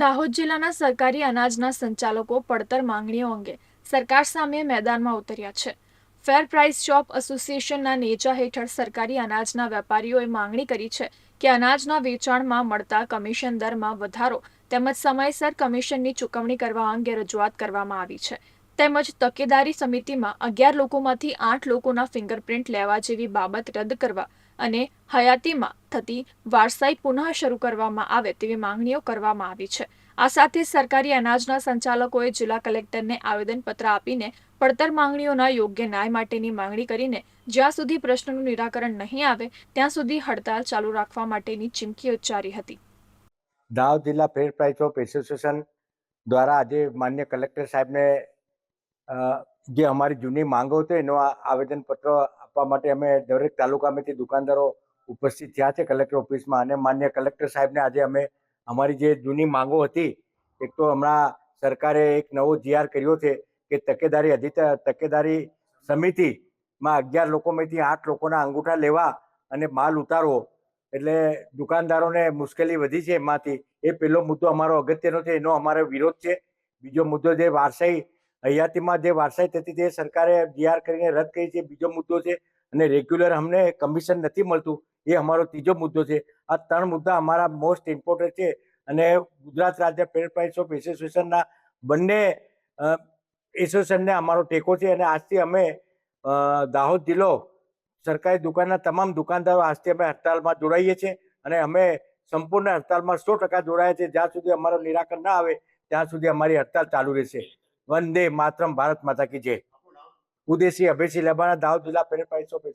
દાહોદ જિલ્લાના સરકારી અનાજના સંચાલકો પડતર માંગણીઓ અંગે સરકાર સામે મેદાનમાં ઉતર્યા છે. ફેર પ્રાઇસ શોપ એસોસિએશનના નેજા હેઠળ સરકારી અનાજના વેપારીઓએ માંગણી કરી છે કે અનાજના વેચાણમાં મળતા કમિશન દરમાં વધારો તેમજ સમયસર કમિશનની ચૂકવણી કરવા અંગે રજૂઆત કરવામાં આવી છે. તેમજ તકેદારી સમિતિમાં અગિયાર લોકોમાંથી આઠ લોકોના ફિંગરપ્રિન્ટ લેવા જેવી બાબત રદ કરવા અને હયાતીમાં થતી વારસાઈ પુનઃ શરૂ કરવામાં આવે તેવી માંગણીઓ કરવામાં આવી છે. આ સાથે સરકારી અનાજના સંચાલકોએ જિલ્લા કલેક્ટરને આવેદનપત્ર આપીને પડતર માંગણીઓના યોગ્ય ન્યાય માટેની માંગણી કરીને જ્યાં સુધી પ્રશ્નનું નિરાકરણ નહીં આવે, ત્યાં સુધી હડતાલ ચાલુ રાખવા માટેની ચીમકી ઉચ્ચારી હતી. દાહોદ જિલ્લા ફેર પ્રાઇસ ઓફ એસોસિએશન દ્વારા આજે માન્ય કલેક્ટર સાહેબને જે અમારી જૂની માંગો હતી એનો આવેદનપત્ર આપવા માટે અમે દરેક તાલુકામાંથી દુકાનદારો ઉપસ્થિત થયા છે, કલેક્ટર ઓફિસમાં અને માન્ય કલેક્ટર સાહેબને આજે અમે અમારી જે જૂની માંગો હતી, એક તો હમણાં સરકારે એક નવો જીઆર કર્યો છે કે તકેદારી અધિત, તકેદારી સમિતિમાં અગિયાર લોકોમાંથી આઠ લોકોના અંગૂઠા લેવા અને માલ ઉતારવો. એટલે દુકાનદારોને મુશ્કેલી વધી છે એમાંથી. એ પહેલો મુદ્દો અમારો અગત્યનો છે, એનો અમારો વિરોધ છે. બીજો મુદ્દો જે વારસાઈ હયાતીમાં જે વારસાઈ થતી તે સરકારે જીઆર કરીને રદ કરી છે. બીજો મુદ્દો છે, અને રેગ્યુલર અમને કમિશન નથી મળતું, એ અમારો ત્રીજો મુદ્દો છે. આ ત્રણ મુદ્દા અમારા મોસ્ટ ઇમ્પોર્ટન્ટ છે, અને ગુજરાત રાજ્ય પેરપ્રાઇસ ઓફ એસોસિએશનના બંને એસોસિએશનને અમારો ટેકો છે, અને આજથી અમે દાહોદ જિલ્લો સરકારી દુકાનના તમામ દુકાનદારો આજથી અમે હડતાલમાં જોડાઈએ છીએ, અને અમે સંપૂર્ણ હડતાલમાં સો ટકા જોડાયા છે જ્યાં સુધી અમારો નિરાકરણ ના આવે, ત્યાં સુધી અમારી હડતાલ ચાલુ રહેશે. વંદે માતરમ ભારત માતા કી જય. ઉદેશી અભયસિંહ લેબાના દાહોદ જિલ્લા ફેર પ્રાઇસ ઓફ